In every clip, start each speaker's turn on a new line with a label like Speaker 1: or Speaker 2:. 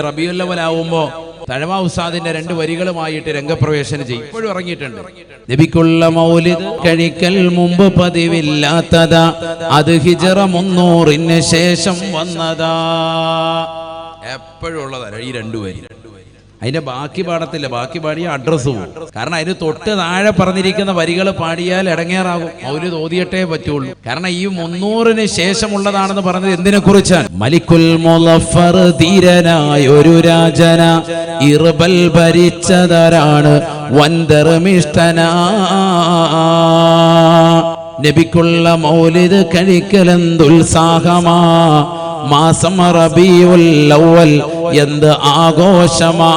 Speaker 1: റബിയുല്ലവലാവുമ്പോ തഴവ ഉസാദിന്റെ രണ്ട് വരികളുമായിട്ട് രംഗപ്രവേശനം ചെയ്യും. ഇപ്പോഴും ഇറങ്ങിയിട്ടുണ്ട്. നബിക്കുള്ള മൗലിദ് കഴിക്കൽ മുമ്പ് പതിവില്ലാത്തതാ. അത് ഹിജറ മുന്നൂറിന് ശേഷം വന്നതാ. എപ്പോഴും ഉള്ളതാ ഈ രണ്ടു വരി. അതിന്റെ ബാക്കി പാടത്തില്ല ബാക്കി പാടിയ അഡ്രസ്സ് പോകും കാരണം അതിന് തൊട്ട് താഴെ പറഞ്ഞിരിക്കുന്ന വരികൾ പാടിയാൽ ഇടങ്ങേറാകും. അവർ തോതിയട്ടേ പറ്റുള്ളൂ. കാരണം ഈ മുന്നൂറിന് ശേഷമുള്ളതാണെന്ന് പറഞ്ഞത് എന്തിനെ കുറിച്ചാണ് മലിക്കുൽ മുലഫർ ധീരനായ ഒരു രാജന. ഇർബൽ ഭരിച്ചതരാണ്? വൻധർമിഷ്ടനാ നബിക്കുള്ള മൗലിദ് കഴിക്കലെന്തുത്സാഹമാ. മാസം റബിയുൽ എന്ത് ആഘോഷമാ?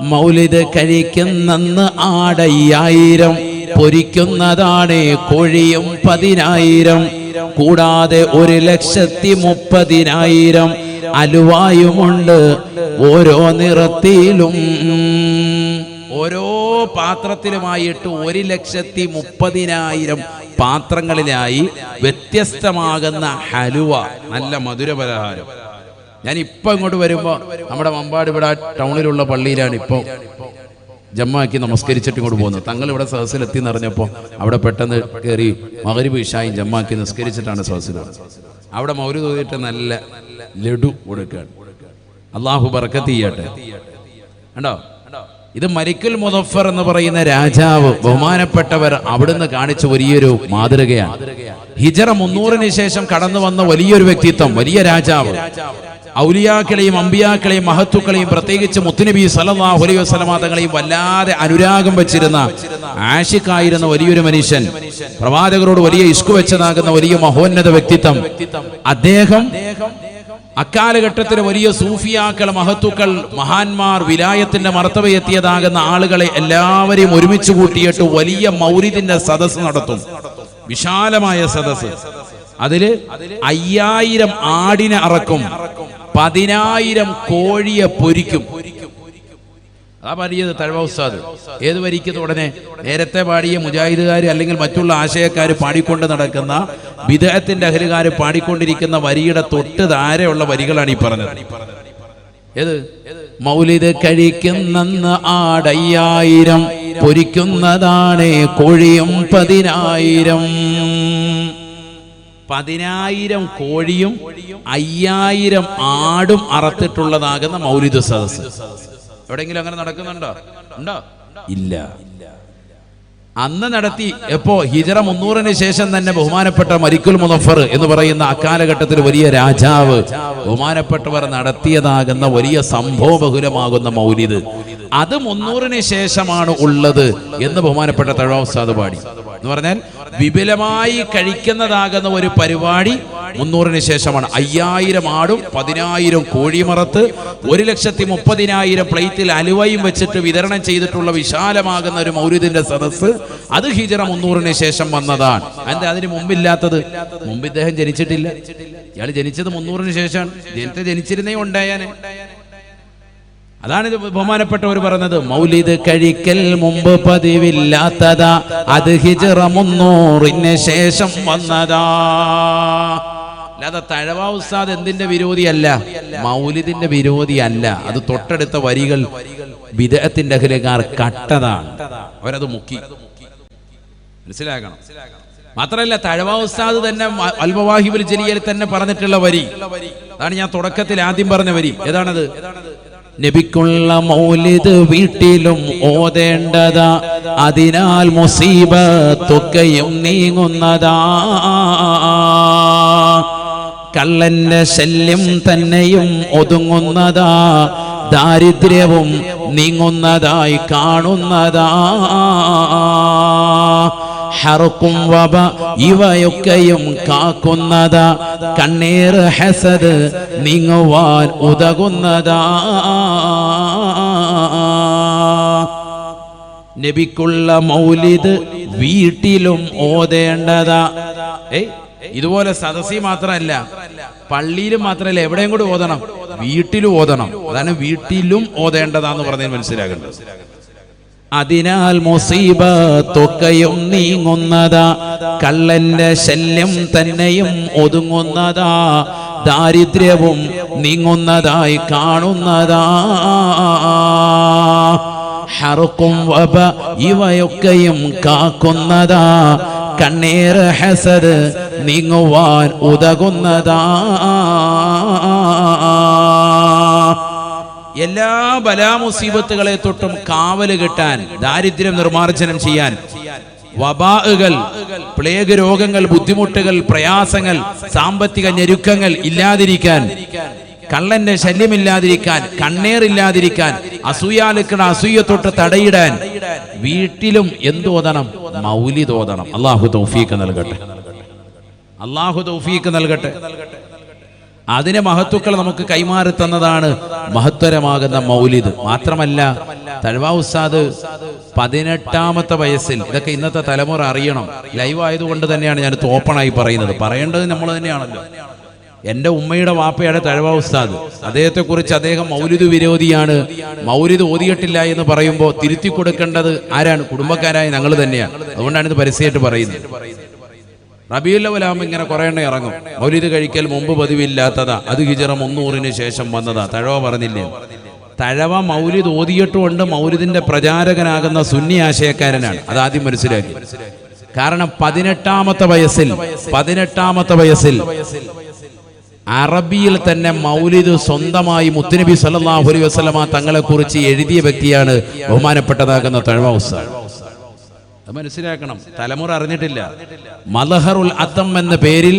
Speaker 1: മൗലിത് കഴിക്കുന്നെന്ന് ആടയ്യായിരം പൊരിക്കുന്നതാണ് കോഴിയും പതിനായിരം. കൂടാതെ ഒരു ലക്ഷത്തി മുപ്പതിനായിരം അലുവായുമുണ്ട് ഓരോ നിറത്തിലും. ഓരോ പാത്രത്തിലുമായിട്ട് ഒരു ലക്ഷത്തി മുപ്പതിനായിരം പാത്രങ്ങളിലായി വ്യത്യസ്തമാകുന്ന ഹലുവ നല്ല മധുര പലഹാരം. ഞാൻ ഇപ്പൊ ഇങ്ങോട്ട് വരുമ്പോ നമ്മുടെ മമ്പാട് ഇവിടെ ടൗണിലുള്ള പള്ളിയിലാണ് ഇപ്പൊ ജമ്മാക്കി നമസ്കരിച്ചിട്ട് ഇങ്ങോട്ട് പോകുന്നത്. തങ്ങൾ ഇവിടെ സഹസിലെത്തി എന്നറിഞ്ഞപ്പോൾ അവിടെ പെട്ടെന്ന് കയറി മകരി ഇഷായും ജമ്മാക്കി നിസ്കരിച്ചിട്ടാണ് സഹസിൽ അവിടെ മൗര് തോന്നിയിട്ട് നല്ല ലഡു കൊടുക്കുകയാണ്. അള്ളാഹു ബർക്കത്ത് ചെയ്യട്ടെ. കണ്ടോ? ഇത് മരിക്കൽ മുദഫർ എന്ന് പറയുന്ന രാജാവ് ബഹുമാനപ്പെട്ടവർ അവിടുന്ന് കാണിച്ച വലിയൊരു മാതൃകയാണ്. ഹിജറ മുന്നൂറിന് ശേഷം കടന്നു വന്ന വലിയൊരു വ്യക്തിത്വം വലിയ രാജാവ്. ഔലിയാക്കളെയും അമ്പിയാക്കളെയും മഹത്തുക്കളെയും പ്രത്യേകിച്ച് മുത്തുനബി സല്ലല്ലാഹു അലൈഹി വസല്ലമ തങ്ങളെയും വല്ലാതെ അനുരാഗം വെച്ചിരുന്ന ആഷിക്കായിരുന്ന വലിയൊരു മനുഷ്യൻ പ്രവാചകരോട് വലിയ ഇഷ്കു വെച്ചതാകുന്ന വലിയ മഹോന്നത വ്യക്തിത്വം. അദ്ദേഹം അക്കാലഘട്ടത്തിലെ വലിയ സൂഫിയാക്കൾ മഹത്തുക്കൾ മഹാന്മാർ വിലായത്തിന്റെ മർത്തവയെത്തിയതാകുന്ന ആളുകളെ എല്ലാവരെയും ഒരുമിച്ച് കൂട്ടിയിട്ട് വലിയ മൗരിദിന്റെ സദസ്സ് നടത്തും. വിശാലമായ സദസ് അതിൽ അയ്യായിരം ആടിനെ അറക്കും പതിനായിരം കോഴിയെ പൊരിക്കും. അതാ പാടിയത് തഴവ ഉസ്താദ്. ഏത് വരിക്കുന്ന ഉടനെ? നേരത്തെ പാടിയ മുജാഹിദുകാർ അല്ലെങ്കിൽ മറ്റുള്ള ആശയക്കാർ പാടിക്കൊണ്ട് നടക്കുന്ന വിദേഹത്തിന്റെ അഹലുകാർ പാടിക്കൊണ്ടിരിക്കുന്ന വരിയുടെ തൊട്ട് താരെയുള്ള വരികളാണ് ഈ പറഞ്ഞത്. ഏത്? മൗലിത് കഴിക്കുന്നെന്ന് ആടയ്യായിരം പൊരിക്കുന്നതാണ് കോഴിയും പതിനായിരം. പതിനായിരം കോഴിയും അയ്യായിരം ആടും അറത്തിട്ടുള്ളതാകുന്ന മൗലിദ് സദസ് എവിടെയെങ്കിലും അങ്ങനെ നടക്കുന്നുണ്ടോ? ഉണ്ടോ? ഇല്ല. അന്ന് നടത്തി എപ്പോ? ഹിജറ മുന്നൂറിന് ശേഷം തന്നെ ബഹുമാനപ്പെട്ട മരിക്കുൽ മുനഫർ എന്ന് പറയുന്ന അക്കാലഘട്ടത്തിൽ വലിയ രാജാവ് ബഹുമാനപ്പെട്ടവർ നടത്തിയതാകുന്ന വലിയ സംഭവബഹുലമാകുന്ന മൗലിദ്. അത് മുന്നൂറിന് ശേഷമാണ് ഉള്ളത് എന്ന് ബഹുമാനപ്പെട്ട തഴവസാദ് പാടി. എന്ന് പറഞ്ഞാൽ വിപുലമായി കഴിക്കുന്നതാകുന്ന ഒരു പരിപാടി മുന്നൂറിന് ശേഷമാണ്. അയ്യായിരം ആടും പതിനായിരം കോഴിമറത്ത് ഒരു ലക്ഷത്തി മുപ്പതിനായിരം പ്ലേറ്റിൽ അലുവയും വെച്ചിട്ട് വിതരണം ചെയ്തിട്ടുള്ള വിശാലമാകുന്ന ഒരു മൗര്യത്തിന്റെ സദസ്സ് അത് ഹിജറ മുന്നൂറിന് ശേഷം വന്നതാണ്. എന്താ അതിന് മുമ്പില്ലാത്തത്? മുമ്പ് ഇദ്ദേഹം ജനിച്ചിട്ടില്ല. ഇയാൾ ജനിച്ചത് മുന്നൂറിന് ശേഷമാണ്. ജനത്തെ ജനിച്ചിരുന്നേ ഉണ്ടായാനെ. അതാണ് ബഹുമാനപ്പെട്ടവർ പറഞ്ഞത്. മൗലിദ് കഴിക്കൽ മുമ്പ് പതിവില്ലാത്തതാ. അത് ഹിജറ മുന്നൂറിന് ശേഷം വന്നതാ. അല്ലാതെ തഴവ ഉസ്താദ് എന്തിന്റെ വിരോധിയല്ല? മൗലിദിന്റെ വിരോധിയല്ല. അത് തൊട്ടടുത്ത വരികൾ വിദേഹത്തിന്റെ അഖിലക്കാർ കട്ടതാണ്. അവരത് മുക്കി. മനസ്സിലാക്കണം മാത്രമല്ല തഴവ ഉസ്താദ് തന്നെ അൽബവാഹിബുൽ ജലിയൽ തന്നെ പറഞ്ഞിട്ടുള്ള വരി. അതാണ് ഞാൻ തുടക്കത്തിൽ ആദ്യം പറഞ്ഞ വരി. ഏതാണത്? നബിക്കുള്ള മൗലിദ് വീട്ടിലും ഓതേണ്ടതാ. അതിനാൽ മുസീബത്തൊക്കെയും നീങ്ങുന്നതാ. കള്ളന്റെ ശല്യം തന്നെയും ഒതുങ്ങുന്നതാ. ദാരിദ്ര്യവും നീങ്ങുന്നതായി കാണുന്നതാ. ഹറുക്കും വബ ഇവയൊക്കെയും കാക്കുന്നതാ. കണ്ണീർ ഹസദ് നീങ്ങുവാൻ ഉതകുന്നതാ. നബിക്കുള്ള മൗലിദ് വീട്ടിലും ഓതേണ്ടതാ. ഏയ് ഇതുപോലെ സദസ്സി മാത്രമല്ല പള്ളിയിലും മാത്രമല്ല എവിടെയും കൂടി ഓതണം. വീട്ടിലും ഓതണം. അതാണ് വീട്ടിലും ഓതേണ്ടതാന്ന് പറഞ്ഞാൽ മനസ്സിലാകേണ്ടത്. അതിനാൽ മുസീബത്തൊക്കെയും നീങ്ങുന്നതാ. കള്ളന്റെ ശല്യം തന്നെയും ഒതുങ്ങുന്നതാ. ദാരിദ്ര്യവും നീങ്ങുന്നതായി കാണുന്നതാ. ഹറുക്കും വബ ഇവയൊക്കെയും കാക്കുന്നതാ. കണ്ണീർ ഹസദ് നീങ്ങുവാൻ ഉതകുന്നതാ. എല്ലാ ബലാമുസീബത്തുകളെ തൊട്ടും കാവൽ കിട്ടാൻ ദാരിദ്ര്യം നിർമ്മാർജനം ചെയ്യാൻ വബാകൾ പ്ലേഗ് രോഗങ്ങൾ ബുദ്ധിമുട്ടുകൾ പ്രയാസങ്ങൾ സാമ്പത്തിക ഞെരുക്കങ്ങൾ ഇല്ലാതിരിക്കാൻ കള്ളന്റെ ശല്യമില്ലാതിരിക്കാൻ കണ്ണേറില്ലാതിരിക്കാൻ അസൂയാലുക്കണ അസൂയ തൊട്ട് തടയിടാൻ വീട്ടിലും എന്തോതണം മൗലി തോതണം അള്ളാഹു തൗഫീക്ക് നൽകട്ടെ. അള്ളാഹു തൗഫീക്ക് നൽകട്ടെ. അതിനെ മഹത്വക്കൾ നമുക്ക് കൈമാറി തന്നതാണ് മഹത്വരമാകുന്ന മൗലിദ്. മാത്രമല്ല തഴവാ ഉസ്താദ് പതിനെട്ടാമത്തെ വയസ്സിൽ ഇതൊക്കെ ഇന്നത്തെ തലമുറ അറിയണം. ലൈവ് ആയതുകൊണ്ട് തന്നെയാണ് ഞാൻ ഓപ്പണായി പറയുന്നത്. പറയേണ്ടത് നമ്മൾ തന്നെയാണല്ലോ. എന്റെ ഉമ്മയുടെ വാപ്പയാണ് തഴവ ഉസ്താദ്. അദ്ദേഹത്തെ കുറിച്ച് അദ്ദേഹം മൗലിദ് വിരോധിയാണ്. മൗലിദ് ഓതിയിട്ടില്ല എന്ന് പറയുമ്പോൾ തിരുത്തി കൊടുക്കേണ്ടത് ആരാണ്? കുടുംബക്കാരായ ഞങ്ങൾ തന്നെയാണ്. അതുകൊണ്ടാണ് ഇത് പരസ്യമായിട്ട് പറയുന്നത്. റബിയുല്ലവലാകുമ്പോൾ ഇങ്ങനെ കുറേ എണ്ണം ഇറങ്ങും. മൗലിത് കഴിക്കൽ മുമ്പ് പതിവില്ലാത്തതാ. അത് ഹിജറ മുന്നൂറിന് ശേഷം വന്നതാ. തഴവ പറഞ്ഞില്ലേ? തഴവ മൗലിദ് ഓതിയിട്ടുകൊണ്ട് മൗലിദിന്റെ പ്രചാരകനാകുന്ന സുന്നി ആശയക്കാരനാണ്. അത് ആദ്യം മനസ്സിലാക്കി. കാരണം പതിനെട്ടാമത്തെ വയസ്സിൽ പതിനെട്ടാമത്തെ വയസ്സിൽ അറബിയിൽ തന്നെ മൗലിദ് സ്വന്തമായി മുത്തുനബി സല്ലാഹുലി അലൈഹി വസല്ലമ തങ്ങളെ കുറിച്ച് എഴുതിയ വ്യക്തിയാണ് ബഹുമാനപ്പെട്ടതാകുന്ന തഴവ ഉസ്താദ്. അത് മനസ്സിലാക്കണം. തലമുറ അറിഞ്ഞിട്ടില്ല. മലഹറുൽ അത്തം എന്ന പേരിൽ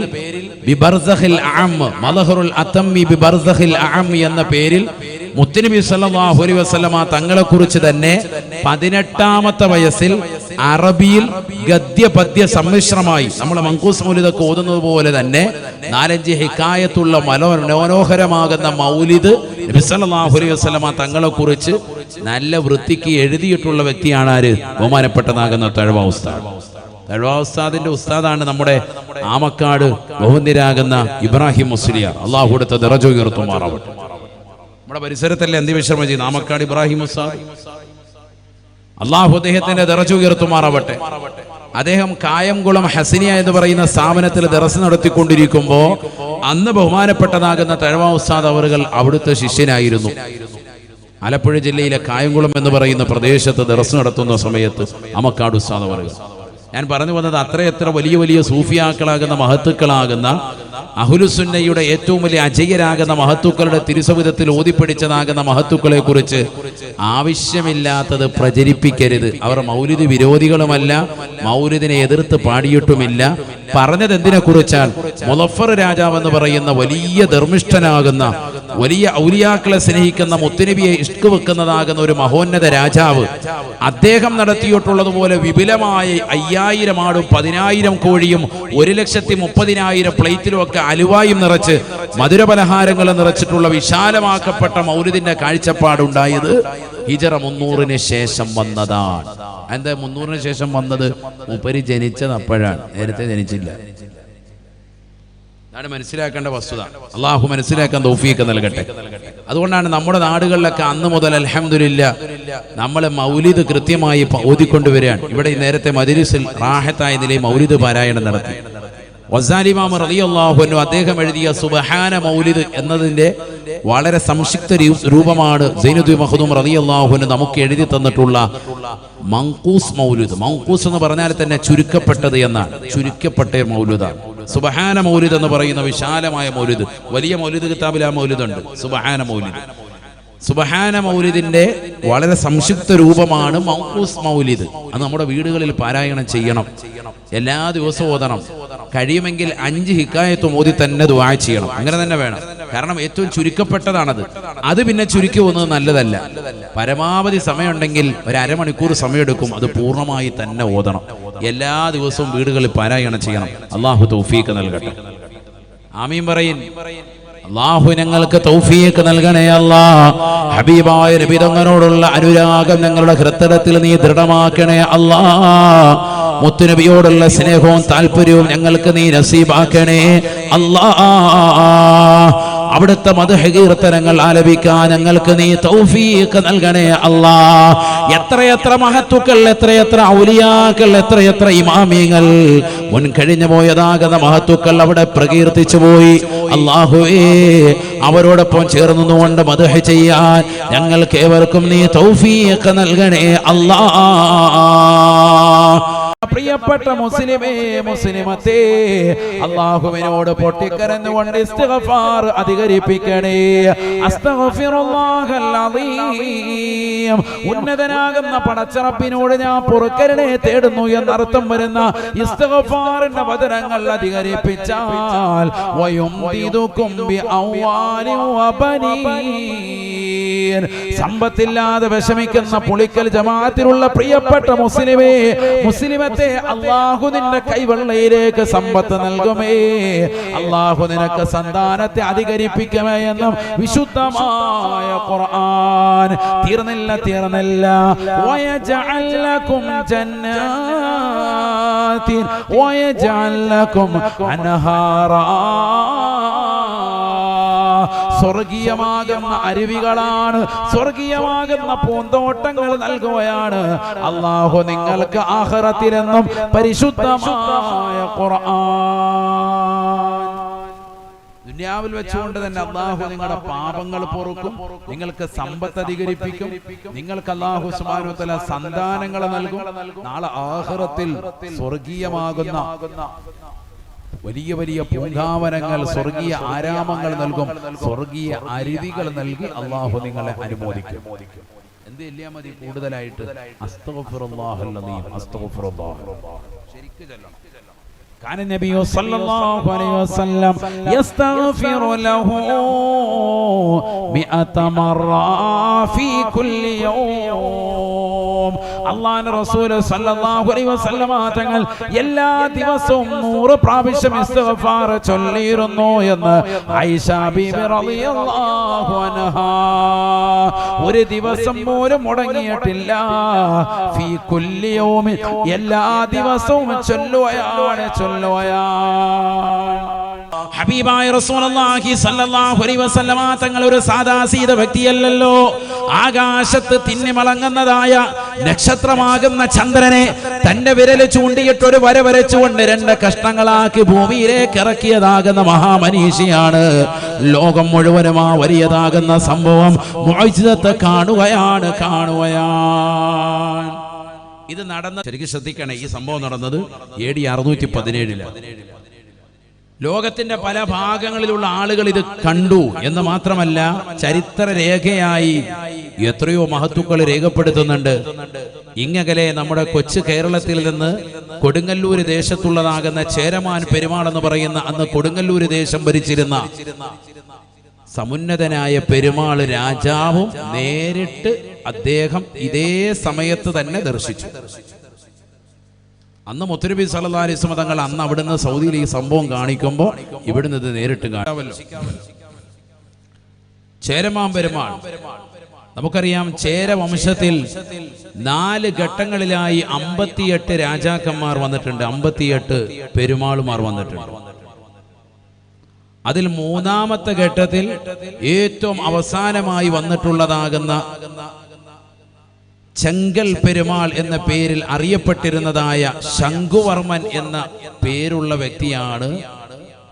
Speaker 1: മലഹറുൽ എന്ന പേരിൽ മുത്തനബി സല്ലല്ലാഹു അലൈഹി വസല്ലമ തങ്ങളെ കുറിച്ച് തന്നെ പതിനെട്ടാമത്തെ വയസ്സിൽ അറബിയിൽ ഗദ്യ പദ്യ സമ്മിശ്രമായി നമ്മൾ മങ്കൂസ് മൗലിദൊക്കെ ഓതുന്നത് പോലെ തന്നെ നാലഞ്ച് ഹിക്കായത്തുള്ള മനോ മനോഹരമാകുന്ന മൗലിദ് നബി സല്ലല്ലാഹു അലൈഹി തങ്ങളെ കുറിച്ച് നല്ല വൃത്തിക്ക് എഴുതിയിട്ടുള്ള വ്യക്തിയാണ് ആര്? ബഹുമാനപ്പെട്ടതാകുന്ന തഴവ ഉസ്താദ്. തഴവ ഉസ്താദിന്റെ ഉസ്താദാണ് നമ്മുടെ ആമക്കാട് ബഹുനിരാകുന്ന ഇബ്രാഹിം മുസ്ലിയ. അള്ളാഹു കൊടുത്ത നിറജോ ഉയർത്തുമാറാവട്ടെ നമ്മുടെ പരിസരത്തല്ലേ അന്ത്യവിശ്രമം ചെയ്യുന്ന ആമക്കാട് ഇബ്രാഹിം ഉസ്താദ്. അള്ളാഹു അദ്ദേഹത്തിന്റെ ദറജ ഉയർത്തുമാറാവട്ടെ അദ്ദേഹം കായംകുളം ഹസിനിയ എന്ന് പറയുന്ന സ്ഥാപനത്തിൽ ദറസ് നടത്തിക്കൊണ്ടിരിക്കുമ്പോ അന്ന് ബഹുമാനപ്പെട്ടതാകുന്ന തഴവ ഉസ്താദ് അവറുകൾ അവിടുത്തെ ശിഷ്യനായിരുന്നു. ആലപ്പുഴ ജില്ലയിലെ കായംകുളം എന്ന് പറയുന്ന പ്രദേശത്ത് ദർസ് നടത്തുന്ന സമയത്ത് അമക്കാട് ഉസ്താദ് പറയുക. ഞാൻ പറഞ്ഞു വന്നത് അത്രയെത്ര വലിയ വലിയ സൂഫിയാക്കളാകുന്ന മഹത്തുക്കളാകുന്ന അഹുലുസുന്നയുടെ ഏറ്റവും വലിയ അജയരാകുന്ന മഹത്തുക്കളുടെ തിരുസവിധത്തിൽ ഓതിപ്പിടിച്ചതാകുന്ന മഹത്തുക്കളെ കുറിച്ച് ആവശ്യമില്ലാത്തത് പ്രചരിപ്പിക്കരുത്. അവർ മൗലിദ് വിരോധികളുമല്ല മൗലിദിനെ എതിർത്ത് പാടിയിട്ടുമില്ല. പറഞ്ഞത് എന്തിനെ കുറിച്ചാൽ മുലഫർ രാജാവ് എന്ന് പറയുന്ന വലിയ ധർമ്മിഷ്ഠനാകുന്ന വലിയ ഔലിയാക്കളെ സ്നേഹിക്കുന്ന മുത്തുനബിയെ ഇഷ്ക് വെക്കുന്നതാകുന്ന ഒരു മഹോന്നത രാജാവ് അദ്ദേഹം നടത്തിയിട്ടുള്ളതുപോലെ വിപുലമായ അയ്യായിരം ആടും പതിനായിരം കോഴിയും ഒരു ലക്ഷത്തി മുപ്പതിനായിരം പ്ലേറ്റിലും ഒക്കെ അലുവായും നിറച്ച് മധുരപലഹാരങ്ങൾ നിറച്ചിട്ടുള്ള വിശാലമാക്കപ്പെട്ട മൗലിദിന്റെ കാഴ്ചപ്പാടുണ്ടായത് ഹിജറ മുന്നൂറിന് ശേഷം വന്നതാണ്. എന്താ മുന്നൂറിന് ശേഷം വന്നത്? ഉപരി ജനിച്ചത് അപ്പോഴാണ്. നേരത്തെ ജനിച്ചില്ല. അതാണ് മനസ്സിലാക്കേണ്ട വസ്തുത. അള്ളാഹു മനസ്സിലാക്കാൻ തൗഫീക്ക് നൽകട്ടെ. അതുകൊണ്ടാണ് നമ്മുടെ നാടുകളിലൊക്കെ അന്ന് മുതൽ അലഹമില്ല നമ്മളെ മൗലിദ് കൃത്യമായി ഓതിക്കൊണ്ടുവരികയാണ്. ഇവിടെ നേരത്തെ മജിലിസിൽ റാഹത്തായ നിലയിൽ മൗലിദ് പാരായണം നടത്തി. അൻഹു അദ്ദേഹം എഴുതിയ സുബഹാന മൗലിദ് എന്നതിന്റെ വളരെ സംക്ഷിപ്ത രൂപമാണ് സൈനുദ്ദീൻ മഖദൂം റളിയല്ലാഹു അൻഹു നമുക്ക് എഴുതി തന്നിട്ടുള്ള മങ്കൂസ് മൗലുദ്. മങ്കൂസ് എന്ന് പറഞ്ഞാൽ തന്നെ ചുരുക്കപ്പെട്ടത് എന്നാണ്. ചുരുക്കപ്പെട്ട മൗലുദാണ്. സുബഹാന മൗലിദ് എന്ന് പറയുന്ന വിശാലമായ മൗലിദ്. വലിയ മൗലിദ് കിതാബിൽ ആ മൗലിദുണ്ട് സുബഹാന മൗലിദ്. സുബഹാന മൗലിദിന്റെ വളരെ സംക്ഷിപ്ത രൂപമാണ് മൗലിദ്. അത് നമ്മുടെ വീടുകളിൽ പാരായണം ചെയ്യണം. എല്ലാ ദിവസവും ഓതണം. കഴിയുമെങ്കിൽ അഞ്ച് ഹിക്കായത്തും ഓതി തന്നെ ദുആ ചെയ്യണം. അങ്ങനെ തന്നെ വേണം. കാരണം ഏറ്റവും ചുരുക്കപ്പെട്ടതാണത്. അത് പിന്നെ ചുരുക്കി പോകുന്നത് നല്ലതല്ല. പരമാവധി സമയമുണ്ടെങ്കിൽ ഒരു അരമണിക്കൂർ സമയമെടുക്കും. അത് പൂർണമായി തന്നെ ഓതണം. എല്ലാ ദിവസവും വീടുകളിൽ പാരായണം ചെയ്യണം. അള്ളാഹു തൗഫീക്ക് നൽകട്ടെ. ആമീൻ പറയിൻ അള്ളാഹു ഞങ്ങൾക്ക് തൗഫീക്ക് നൽകണേ അല്ലാ. ഹബീബായ നബിതങ്ങളോടുള്ള അനുരാഗം ഞങ്ങളുടെ ഹൃദയത്തിൽ നീ ദൃഢമാക്കണേ അല്ലാ. മുത്തുനബിയോടുള്ള സ്നേഹവും താല്പര്യവും ഞങ്ങൾക്ക് നീ നസീബാക്കണേ. അല്ലാ അവിടുത്തെ മതഹകീർത്തനങ്ങൾ ആലപിക്കാൻ ഞങ്ങൾക്ക് നീ തൗഫീക്ക് നൽകണേ അല്ലാ. എത്രയെത്ര മഹത്തുക്കൾ എത്രയെത്ര ഔലിയാക്കൾ എത്രയെത്ര ഇമാമിയങ്ങൾ മുൻ കഴിഞ്ഞു പോയതാകുന്ന മഹത്തുക്കൾ അവിടെ പ്രകീർത്തിച്ചു പോയി. അള്ളാഹുവേ അവരോടൊപ്പം ചേർന്നുകൊണ്ട് മധുഹ ചെയ്യാൻ ഞങ്ങൾക്ക് ഏവർക്കും നീ തൗഫീക്ക് നൽകണേ അല്ലാ. പ്രിയപ്പെട്ട മുസ്ലിമേ മുസ്ലിമത്തെ അള്ളാഹുവിനോട് പൊട്ടിക്കരഞ്ഞുകൊണ്ട് ഇസ്തിഗ്ഫാർ അധികരിപ്പിക്കണേ. അസ്തഗ്ഫിറുല്ലാഹൽ ഉന്നതനാകുന്ന പടച്ചറപ്പിനോട് ഞാൻ പൊറുക്കരണേ തേടുന്നു എന്നർത്ഥം വരുന്ന ഇസ്തിഗ്ഫാറിന്റെ വചനങ്ങൾ അധികരിപ്പിച്ചാൽ വയുംദിദുകും ബി ഔവാലിൻ വബനീ സമ്പത്തില്ലാതെ വിഷമിക്കുന്ന പുളിക്കൽ ജമാഅത്തിലുള്ള പ്രിയപ്പെട്ട മുസ്ലിമേ മുസ്ലിമത്തെ അള്ളാഹു നിന്റെ കൈവെള്ളയിലേക്ക് സമ്പത്ത് നൽകുമേ. അള്ളാഹു നിനക്ക് സന്താനത്തെ അധികരിപ്പിക്കുമേ എന്നും വിശുദ്ധമായ ഖുർആൻ. തീർന്നില്ല തീർന്നില്ല. ജന്നാത്തിൻ അൻഹാറാ സ്വർഗീയമാകുന്ന അരുവികളാണ്. സ്വർഗീയമാകുന്ന പൂന്തോട്ടങ്ങൾ നൽകുകയാണ്. അള്ളാഹു നിങ്ങൾക്ക് ആഹ്റത്തിലെന്നും പരിശുദ്ധമായ ഖുർആൻ. ദുനിയാവിൽ വെച്ചുകൊണ്ട് തന്നെ അള്ളാഹു നിങ്ങളുടെ പാപങ്ങൾ പൊറുക്കും. നിങ്ങൾക്ക് സമ്പത്ത് അധികരിപ്പിക്കും. നിങ്ങൾക്ക് അള്ളാഹു സുബാനുത്തല സന്താനങ്ങൾ നൽകും. നാളെ ആഹ്റത്തിൽ സ്വർഗീയമാകുന്ന വലിയ വലിയ പൂങ്കാവനങ്ങൾ സ്വർഗീയ ആരാമങ്ങൾ നൽകും സ്വർഗീയ അരുവികൾ നൽകി അള്ളാഹു നിങ്ങളെ അനുമോദിക്കും എന്ത് ഇല്ലാ മതി കൂടുതലായിട്ട് അസ്തഗ്ഫിറുല്ലാഹൽ അലീം അസ്തഗ്ഫിറുല്ലാഹ് ശരിക്ക് ചൊല്ലണം كان النبي صلى الله عليه وسلم يستغفر له مئة مرة في كل يوم അള്ളാഹുവിന്റെ റസൂൽ സല്ലല്ലാഹു അലൈഹി വസല്ലമ തങ്ങൾ എല്ലാ ദിവസവും നൂറ് പ്രാവശ്യം ഇസ്തിഗ്ഫാർ ചൊല്ലിയിരുന്നു എന്ന് ആയിഷ ബീബി റളിയല്ലാഹു അൻഹാ. ഒരു ദിവസം പോലും മുടങ്ങിയിട്ടില്ല. ഫീ കുല്ലി യൗമിൻ. എല്ലാ ദിവസവും ചൊല്ലുവയാണ് ചൊല്ലുകയാണ് ഹബീബായ റസൂലുള്ളാഹി സല്ലല്ലാഹു അലൈഹി വസല്ലമ തങ്ങൾ ഒരു സാദാസീത വ്യക്തിയല്ലല്ലോ. ആകാശത്ത് തിന്നിമളങ്ങുന്നതായ നക്ഷത്രമാകുന്ന ചന്ദ്രനെ തന്റെ വിരൽ ചൂണ്ടിയിട്ട് ഒരു വര വരച്ചുകൊണ്ട് രണ്ട് കഷ്ണങ്ങളാക്കി ഭൂമിയിലേക്ക് ഇറക്കിയതാകുന്ന മഹാമനീഷിയാണ്. ലോകം മുഴുവനും ആ വലിയതാകുന്ന സംഭവം മോചിതത്തെ കാണുകയാണ് കാണുകയാണ്. ഇത് നടന്ന ശരിക്കും ശ്രദ്ധിക്കണേ ഈ സംഭവം നടന്നത് എ ഡി അറുന്നൂറ്റി പതിനേഴിലാണ്. ലോകത്തിന്റെ പല ഭാഗങ്ങളിലുള്ള ആളുകൾ ഇത് കണ്ടു എന്ന് മാത്രമല്ല ചരിത്ര രേഖയായി എത്രയോ മഹത്തുക്കൾ രേഖപ്പെടുത്തുന്നുണ്ട്. ഇങ്ങകലെ നമ്മുടെ കൊച്ചു കേരളത്തിൽ നിന്ന് കൊടുങ്ങല്ലൂര് ദേശത്തുള്ളതാകുന്ന ചേരമാൻ പെരുമാൾ എന്ന് പറയുന്ന അന്ന് കൊടുങ്ങല്ലൂര് ദേശം ഭരിച്ചിരുന്ന സമുന്നതനായ പെരുമാൾ രാജാവും നേരിട്ട് അദ്ദേഹം ഇതേ സമയത്ത് തന്നെ ദർശിച്ചു. അന്ന് മുത്തരബി സല്ലാ വസല്ലം തങ്ങൾ അന്ന് അവിടുന്ന് സൗദിയിൽ ഈ സംഭവം കാണിക്കുമ്പോൾ ഇവിടുന്ന് ഇത് നേരിട്ട് കാണാമല്ലോ ചേരമാൻ പെരുമാൾ. നമുക്കറിയാം ചേര വംശത്തിൽ നാല് ഘട്ടങ്ങളിലായി അമ്പത്തിയെട്ട് രാജാക്കന്മാർ വന്നിട്ടുണ്ട്. അമ്പത്തിയെട്ട് പെരുമാളുമാർ വന്നിട്ടുണ്ട്. അതിൽ മൂന്നാമത്തെ ഘട്ടത്തിൽ ഏറ്റവും അവസാനമായി വന്നിട്ടുള്ളതാകുന്ന ചെങ്കൽ പെരുമാൾ എന്ന പേരിൽ അറിയപ്പെട്ടിരുന്നതായ ശംഖുവർമ്മൻ എന്ന പേരുള്ള വ്യക്തിയാണ്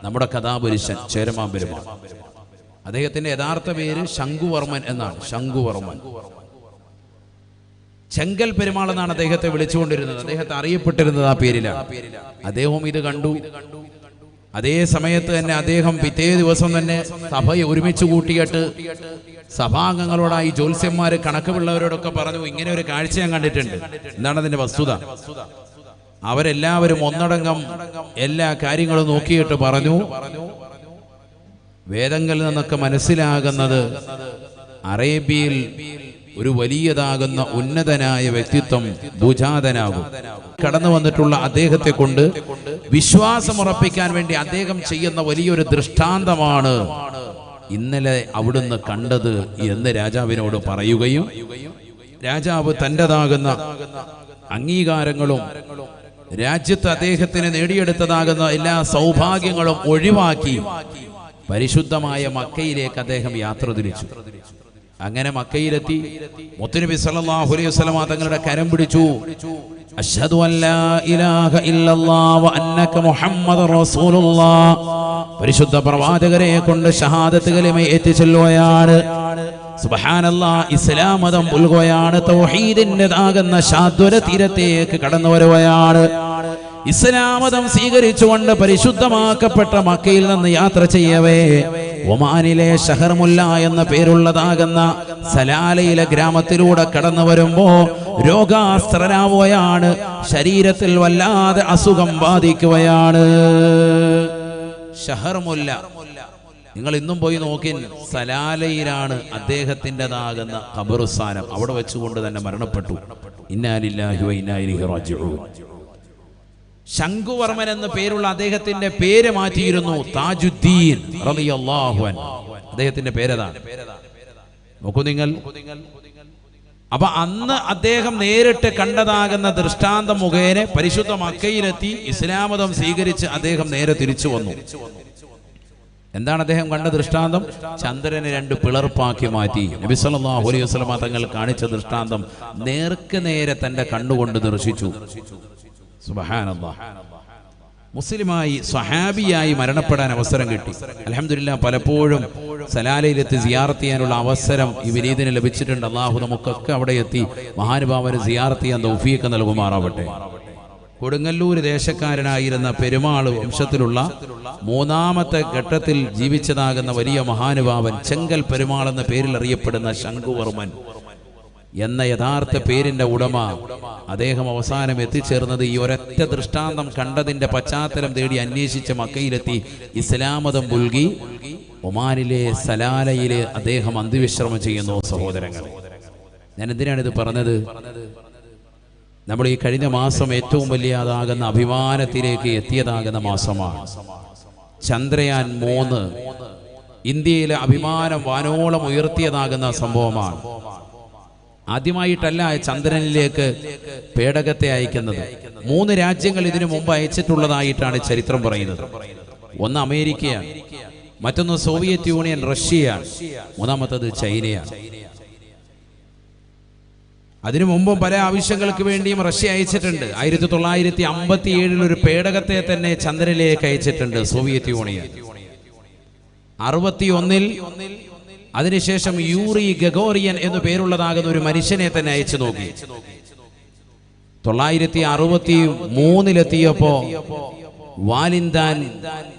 Speaker 1: നമ്മുടെ കഥാപുരുഷൻ ചേരമാൻ പെരുമാൾ. അദ്ദേഹത്തിന്റെ യഥാർത്ഥ പേര് ശംഖുവർമ്മൻ എന്നാണ്. ശംഖുവർമ്മൻ. ചെങ്കൽ പെരുമാൾ എന്നാണ് അദ്ദേഹത്തെ വിളിച്ചുകൊണ്ടിരുന്നത്. അദ്ദേഹത്തെ അറിയപ്പെട്ടിരുന്നത് ആ പേരിലാണ്. അദ്ദേഹവും ഇത് കണ്ടു. അതേ സമയത്ത് തന്നെ അദ്ദേഹം പിറ്റേ ദിവസം തന്നെ സഭയെ ഒരുമിച്ച് കൂട്ടിയിട്ട് സഭാംഗങ്ങളോടായി ജ്യോത്സ്യന്മാര് കണക്കുള്ളവരോടൊക്കെ പറഞ്ഞു ഇങ്ങനെ ഒരു കാഴ്ച ഞാൻ കണ്ടിട്ടുണ്ട്. എന്താണ് അതിന്റെ വസ്തുത. അവരെല്ലാവരും ഒന്നടങ്കം എല്ലാ കാര്യങ്ങളും നോക്കിയിട്ട് പറഞ്ഞു. വേദങ്ങളിൽ നിന്നൊക്കെ മനസ്സിലാകുന്നത് അറേബ്യയിൽ ഒരു വലിയതാകുന്ന ഉന്നതനായ വ്യക്തിത്വം ഭുജാതനാകും. കടന്നു വന്നിട്ടുള്ള അദ്ദേഹത്തെ കൊണ്ട് വിശ്വാസമുറപ്പിക്കാൻ വേണ്ടി അദ്ദേഹം ചെയ്യുന്ന വലിയൊരു ദൃഷ്ടാന്തമാണ് ഇന്നലെ അവിടുന്ന് കണ്ടത് എന്ന് രാജാവിനോട് പറയുകയും രാജാവ് തന്റെതാകുന്ന അംഗീകാരങ്ങളും രാജ്യത്ത് അദ്ദേഹത്തിന് നേടിയെടുത്തതാകുന്ന എല്ലാ സൗഭാഗ്യങ്ങളും ഒഴിവാക്കി പരിശുദ്ധമായ മക്കയിലേക്ക് അദ്ദേഹം യാത്ര തിരിച്ചു. അങ്ങനെ മക്കയിലെത്തി. മുത്തുനബി സല്ലല്ലാഹു അലൈഹി വസല്ലമ തങ്ങളുടെ കരം പിടിച്ചു. അഷ്ഹദു അല്ലാ ഇലാഹ ഇല്ലല്ലാഹ് വ അന്നക മുഹമ്മദ റസൂലുള്ളാഹ്. പരിശുദ്ധ പ്രവാചകരെ കൊണ്ട് ഷഹാദത്ത് കലിമ എത്തിച്ചെല്ലുകയാണ്. സുബ്ഹാനല്ലാ ഇസ്ലാം മതം പുൽകുകയാണ്. തൗഹീദിന്റെതാകുന്ന ശാദ്വര തീരത്തേക്ക് കടന്നു വരുകയാണ്. ഇസ്ലാം മതം സ്വീകരിച്ചുകൊണ്ട് പരിശുദ്ധമാക്കപ്പെട്ട മക്കയിൽ നിന്ന് യാത്ര ചെയ്യവേ. ഒമാനിലെ ഷഹർമുല്ല എന്ന പേരുള്ളതാകുന്ന സലാലയിലെ ഗ്രാമത്തിലൂടെ കടന്നു വരുമ്പോ രോഗാസ്ത്രനാവുകയാണ് ശരീരത്തിൽ വല്ലാതെ അസുഖം ബാധിക്കുകയാണ്. ഷഹർമുല്ല. നിങ്ങൾ ഇന്നും പോയി നോക്കി സലാലയിലാണ് അദ്ദേഹത്തിന്റെതാകുന്ന ഖബറുസ്ഥാനം അവിടെ വെച്ചുകൊണ്ട് തന്നെ മരണപ്പെട്ടു. ഇന്നാലില്ലാഹി ഇന്നാലിഹി റാജിഊൻ. ശംഖുവർമ്മൻ എന്ന പേരുള്ള അദ്ദേഹത്തിന്റെ പേര് മാറ്റിയിരുന്നു താജുദ്ദീൻ അദ്ദേഹത്തിന്റെ പേരതാണ്? നോക്കൂ നിങ്ങൾ. അപ്പൊ അന്ന് അദ്ദേഹം നേരിട്ട് കണ്ടതാകുന്ന ദൃഷ്ടാന്തം മുഖേന പരിശുദ്ധ മക്കയിലെത്തി ഇസ്ലാമതം സ്വീകരിച്ച് അദ്ദേഹം നേരെ തിരിച്ചു വന്നു. എന്താണ് അദ്ദേഹം കണ്ട ദൃഷ്ടാന്തം? ചന്ദ്രനെ രണ്ട് പിളർപ്പാക്കി മാറ്റി. നബി സല്ലല്ലാഹു അലൈഹി തങ്ങൾ കാണിച്ച ദൃഷ്ടാന്തം നേർക്ക് നേരെ തന്റെ കണ്ണുകൊണ്ട് ദർശിച്ചു. മുസ്ലിമായി സഹാബിയായി മരണപ്പെടാൻ അവസരം കിട്ടി. അലഹമില്ല പലപ്പോഴും സലാലയിലെത്തി സിയാറത്ത് ചെയ്യാനുള്ള അവസരം ഈ വിനീതിന് ലഭിച്ചിട്ടുണ്ട്. അള്ളാഹു നമുക്കൊക്കെ അവിടെ എത്തി മഹാനുഭാവന് സിയാറത്ത് ചെയ്യാൻ തൗഫിയൊക്കെ നൽകുമാറാവട്ടെ. കൊടുങ്ങല്ലൂർ ദേശക്കാരനായിരുന്ന പെരുമാൾ വംശത്തിലുള്ള മൂന്നാമത്തെ ഘട്ടത്തിൽ ജീവിച്ചതാകുന്ന വലിയ മഹാനുഭാവൻ ചെങ്കൽ പെരുമാൾ എന്ന പേരിൽ അറിയപ്പെടുന്ന ശംഖുവർമ്മൻ. എന്ന യഥാർത്ഥ പേരിന്റെ ഉടമ അദ്ദേഹം അവസാനം എത്തിച്ചേർന്നത് ഈ ഒരൊറ്റ ദൃഷ്ടാന്തം കണ്ടതിന്റെ പശ്ചാത്തലം തേടി അന്വേഷിച്ച് മക്കയിലെത്തി. ഇസ്ലാമതം പുൽകി ഒമാനിലെ സലാലയിലെ അദ്ദേഹം അന്ത്യവിശ്രമം ചെയ്യുന്നു സഹോദരങ്ങൾ ഞാൻ എന്തിനാണ് ഇത് പറഞ്ഞത്? നമ്മൾ ഈ കഴിഞ്ഞ മാസം ഏറ്റവും വലിയ വലിയതാകുന്ന അഭിമാനത്തിലേക്ക് എത്തിയതാകുന്ന മാസമാണ്. ചന്ദ്രയാൻ മൂന്ന് ഇന്ത്യയിലെ അഭിമാനം വാനോളം ഉയർത്തിയതാകുന്ന സംഭവമാണ്. ആദ്യമായിട്ടല്ല ചന്ദ്രനിലേക്ക് പേടകത്തെ അയക്കുന്നത്. മൂന്ന് രാജ്യങ്ങൾ ഇതിനു മുമ്പ് അയച്ചിട്ടുള്ളതായിട്ടാണ് ചരിത്രം പറയുന്നത്. ഒന്ന് അമേരിക്കയാണ് മറ്റൊന്ന് സോവിയറ്റ് യൂണിയൻ റഷ്യയാണ് മൂന്നാമത്തത് ചൈനയാണ് അതിനു മുമ്പും പല ആവശ്യങ്ങൾക്ക് വേണ്ടിയും റഷ്യ അയച്ചിട്ടുണ്ട്. ആയിരത്തി തൊള്ളായിരത്തി അമ്പത്തി ഏഴിൽ ഒരു പേടകത്തെ തന്നെ ചന്ദ്രനിലേക്ക് അയച്ചിട്ടുണ്ട് സോവിയറ്റ് യൂണിയൻ. അറുപത്തി ഒന്നിൽ അതിനുശേഷം യൂറി ഗഗോറിയൻ എന്നു പേരുള്ളതാകുന്ന ഒരു മനുഷ്യനെ തന്നെ അയച്ചു നോക്കി. തൊള്ളായിരത്തി അറുപത്തി മൂന്നിലെത്തിയപ്പോ വാലിന്താൻ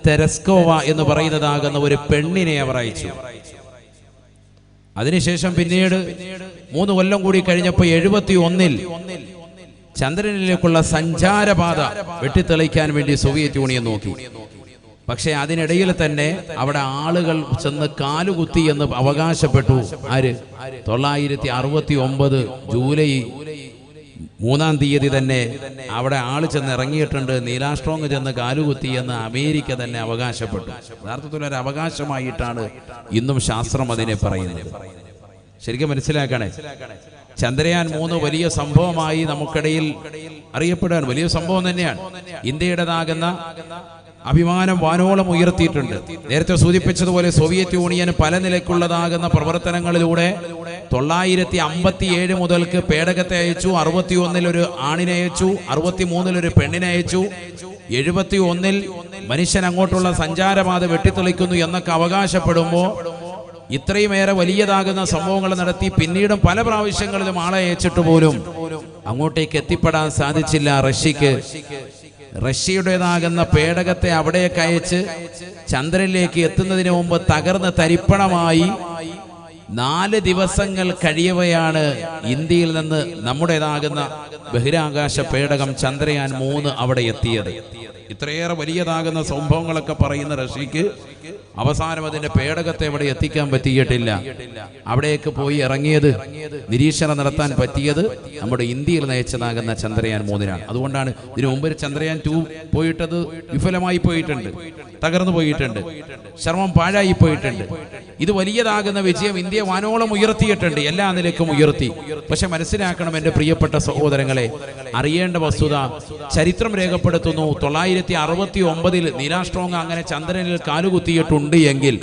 Speaker 1: തെരസ്കോവ എന്ന് പറയുന്നതാകുന്ന ഒരു പെണ്ണിനെ അവർ അയച്ചു. അതിനുശേഷം പിന്നീട് മൂന്ന് കൊല്ലം കൂടി കഴിഞ്ഞപ്പോൾ എഴുപത്തി ഒന്നിൽ ചന്ദ്രനിലേക്കുള്ള സഞ്ചാരപാത വെട്ടിത്തെളിക്കാൻ വേണ്ടി സോവിയറ്റ് യൂണിയൻ നോക്കി. പക്ഷേ അതിനിടയിൽ തന്നെ അവിടെ ആളുകൾ ചെന്ന് കാലുകുത്തി എന്ന് അവകാശപ്പെട്ടു. ആര്? തൊള്ളായിരത്തി അറുപത്തി ഒമ്പത് ജൂലൈ മൂന്നാം തീയതി തന്നെ അവിടെ ആൾ ചെന്ന് ഇറങ്ങിയിട്ടുണ്ട്. നീലാസ്ട്രോങ് ചെന്ന് കാലുകുത്തി എന്ന് അമേരിക്ക തന്നെ അവകാശപ്പെട്ടു. യഥാർത്ഥത്തിൽ ഒരു അവകാശമായിട്ടാണ് ഇന്നും ശാസ്ത്രം അതിനെ പറയുന്നത്. ശരിക്കും മനസ്സിലാക്കണേ? ചന്ദ്രയാൻ മൂന്ന് വലിയ സംഭവമായി നമുക്കിടയിൽ അറിയപ്പെടാൻ വലിയ സംഭവം തന്നെയാണ്. ഇന്ത്യയുടേതാകുന്ന അഭിമാനം വാനോളം ഉയർത്തിയിട്ടുണ്ട്. നേരത്തെ സൂചിപ്പിച്ചതുപോലെ സോവിയറ്റ് യൂണിയൻ പല നിലയ്ക്കുള്ളതാകുന്ന പ്രവർത്തനങ്ങളിലൂടെ തൊള്ളായിരത്തി അമ്പത്തി ഏഴ് മുതൽക്ക് പേടകത്തെ അയച്ചു അറുപത്തി ഒന്നിൽ ഒരു ആണിനെ അയച്ചു അറുപത്തി മൂന്നിൽ ഒരു പെണ്ണിനെ അയച്ചു എഴുപത്തി ഒന്നിൽ മനുഷ്യൻ അങ്ങോട്ടുള്ള സഞ്ചാരപാത വെട്ടിത്തെളിക്കുന്നു എന്നൊക്കെ അവകാശപ്പെടുമ്പോൾ ഇത്രയുമേറെ വലിയതാകുന്ന സംഭവങ്ങൾ നടത്തി പിന്നീടും പല പ്രാവശ്യങ്ങളിലും ആളെ അയച്ചിട്ട് പോലും അങ്ങോട്ടേക്ക് എത്തിപ്പെടാൻ സാധിച്ചില്ല റഷ്യക്ക്. റഷ്യയുടേതാകുന്ന പേടകത്തെ അവിടേക്ക് അയച്ച് ചന്ദ്രനിലേക്ക് എത്തുന്നതിന് മുമ്പ് തകർന്ന് തരിപ്പണമായി നാല് ദിവസങ്ങൾ കഴിയവയാണ് ഇന്ത്യയിൽ നിന്ന് നമ്മുടേതാകുന്ന ബഹിരാകാശ പേടകം ചന്ദ്രയാൻ മൂന്ന് അവിടെ എത്തിയത്. ഇത്രയേറെ വലിയതാകുന്ന സംഭവങ്ങളൊക്കെ പറയുന്ന റഷ്യക്ക് അവസാനം അതിന്റെ പേടകത്തെ അവിടെ എത്തിക്കാൻ പറ്റിയിട്ടില്ല. അവിടേക്ക് പോയി ഇറങ്ങിയത് നിരീക്ഷണം നടത്താൻ പറ്റിയത് നമ്മുടെ ഇന്ത്യയിൽ നയിച്ചതാകുന്ന ചന്ദ്രയാൻ മൂന്നിനാണ്. അതുകൊണ്ടാണ് ഇതിനു മുമ്പ് ചന്ദ്രയാൻ ടു പോയിട്ടത് വിഫലമായി പോയിട്ടുണ്ട് തകർന്നു പോയിട്ടുണ്ട് ശ്രമം പാഴായി പോയിട്ടുണ്ട്. ഇത് വലിയതാകുന്ന വിജയം ഇന്ത്യ വാനോളം ഉയർത്തിയിട്ടുണ്ട് എല്ലാ നിലക്കും ഉയർത്തി. പക്ഷെ മനസ്സിലാക്കണം എന്റെ പ്രിയപ്പെട്ട സഹോദരങ്ങളെ അറിയേണ്ട വസ്തുത ചരിത്രം രേഖപ്പെടുത്തുന്നു. തൊള്ളായിരത്തി അറുപത്തി ഒമ്പതിൽ അങ്ങനെ ചന്ദ്രനിൽ കാലുകുത്തിയിട്ടുണ്ട്. ഉണ്ട് എങ്കിൽ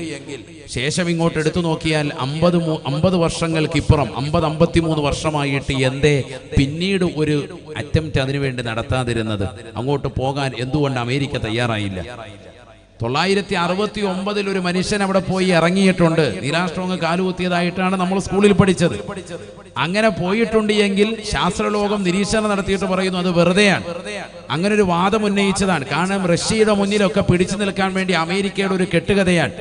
Speaker 1: ശേഷം ഇങ്ങോട്ട് എടുത്തു നോക്കിയാൽ അമ്പത് അമ്പത് വർഷങ്ങൾക്കിപ്പുറം അമ്പത് അമ്പത്തിമൂന്ന് വർഷമായിട്ട് എന്തേ പിന്നീട് ഒരു അറ്റംപ്റ്റ് അതിനുവേണ്ടി നടത്താതിരുന്നത്. അങ്ങോട്ട് പോകാൻ എന്തുകൊണ്ട് അമേരിക്ക തയ്യാറായില്ല? തൊള്ളായിരത്തി അറുപത്തി ഒമ്പതിൽ ഒരു മനുഷ്യൻ അവിടെ പോയി ഇറങ്ങിയിട്ടുണ്ട്. നിരാഷ്ട്രങ്ങൾ കാലുകുത്തിയതായിട്ടാണ് നമ്മൾ സ്കൂളിൽ പഠിച്ചത്. അങ്ങനെ പോയിട്ടുണ്ട് എങ്കിൽ ശാസ്ത്രലോകം നിരീക്ഷണം നടത്തിയിട്ട് പറയുന്നു അത് വെറുതെയാണ്. അങ്ങനെ ഒരു വാദം ഉന്നയിച്ചതാണ്. കാരണം റഷ്യയുടെ മുന്നിലൊക്കെ പിടിച്ചു നിൽക്കാൻ വേണ്ടി അമേരിക്കയുടെ ഒരു കെട്ടുകഥയാണ്.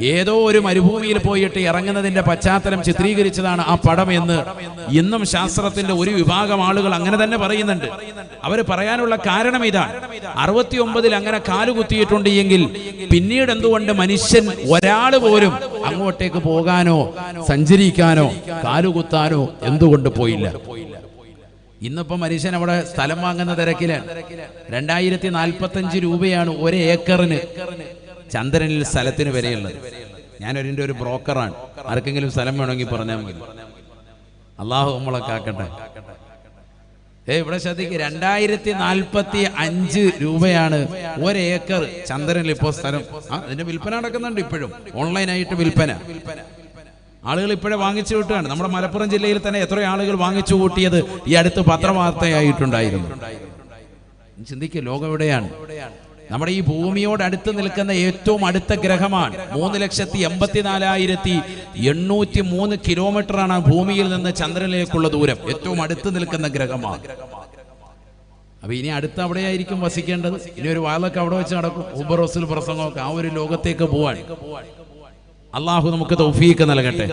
Speaker 1: ഏതോ ഒരു മരുഭൂമിയിൽ പോയിട്ട് ഇറങ്ങുന്നതിന്റെ പശ്ചാത്തലം ചിത്രീകരിച്ചതാണ് ആ പടം എന്ന്. ഇന്നും ശാസ്ത്രത്തിന്റെ ഒരു വിഭാഗം ആളുകൾ അങ്ങനെ തന്നെ പറയുന്നുണ്ട്. അവർ പറയാനുള്ള കാരണം ഇതാണ്. അറുപത്തി ഒമ്പതിൽ അങ്ങനെ കാലുകുത്തിയിട്ടുണ്ട് എങ്കിൽ പിന്നീട് എന്തുകൊണ്ട് മനുഷ്യൻ ഒരാൾ പോലും അങ്ങോട്ടേക്ക് പോകാനോ സഞ്ചരിക്കാനോ കാലുകുത്താനോ എന്തുകൊണ്ട് പോയില്ല? ഇന്നിപ്പോ മനുഷ്യൻ അവിടെ സ്ഥലം വാങ്ങുന്ന തിരക്കിലാണ് രണ്ടായിരത്തി നാൽപ്പത്തഞ്ച് രൂപയാണ് ഒരു ഏക്കറിന് ചന്ദ്രനിൽ സ്ഥലത്തിന് വിലയുള്ളത്. ഞാനൊരിന്റെ ഒരു ബ്രോക്കറാണ്. ആർക്കെങ്കിലും സ്ഥലം വേണമെങ്കിൽ പറഞ്ഞാൽ മതി. അള്ളാഹു നമ്മളെ കാക്കട്ടെ. ഏ ഇവിടെ ശ്രദ്ധിക്കുക രണ്ടായിരത്തി നാൽപ്പത്തി അഞ്ച് രൂപയാണ് ഒരേക്കർ ചന്ദ്രനിൽ ഇപ്പോ സ്ഥലം. ആ അതിന്റെ വിൽപ്പന നടക്കുന്നുണ്ട് ഇപ്പോഴും. ഓൺലൈനായിട്ട് വിൽപ്പന. ആളുകൾ ഇപ്പോഴേ വാങ്ങിച്ചു കൂട്ടുകയാണ്. നമ്മുടെ മലപ്പുറം ജില്ലയിൽ തന്നെ എത്ര ആളുകൾ വാങ്ങിച്ചു കൂട്ടിയത് ഈ അടുത്ത് പത്രവാർത്തയായിട്ടുണ്ടായിരുന്നു. ചിന്തിക്കുക ലോകം എവിടെയാണ്? നമ്മുടെ ഈ ഭൂമിയോട് അടുത്ത് നിൽക്കുന്ന ഏറ്റവും അടുത്ത ഗ്രഹമാണ്. മൂന്ന് ലക്ഷത്തി എൺപത്തിനാലായിരത്തി എണ്ണൂറ്റി മൂന്ന് കിലോമീറ്ററാണ് ഭൂമിയിൽ നിന്ന് ചന്ദ്രനിലേക്കുള്ള ദൂരം. ഏറ്റവും അടുത്ത് നിൽക്കുന്ന ഗ്രഹമാണ്. അപ്പൊ ഇനി അടുത്ത് അവിടെയായിരിക്കും വസിക്കേണ്ടത്. ഇനി ഒരു വാലൊക്കെ അവിടെ വെച്ച് നടക്കും. ഊബർ റസൂൽ പ്രസംഗമൊക്കെ. ആ ഒരു ലോകത്തേക്ക് പോവാൻ. അള്ളാഹു നമുക്ക് തൗഫീക്ക് നൽകട്ടെ.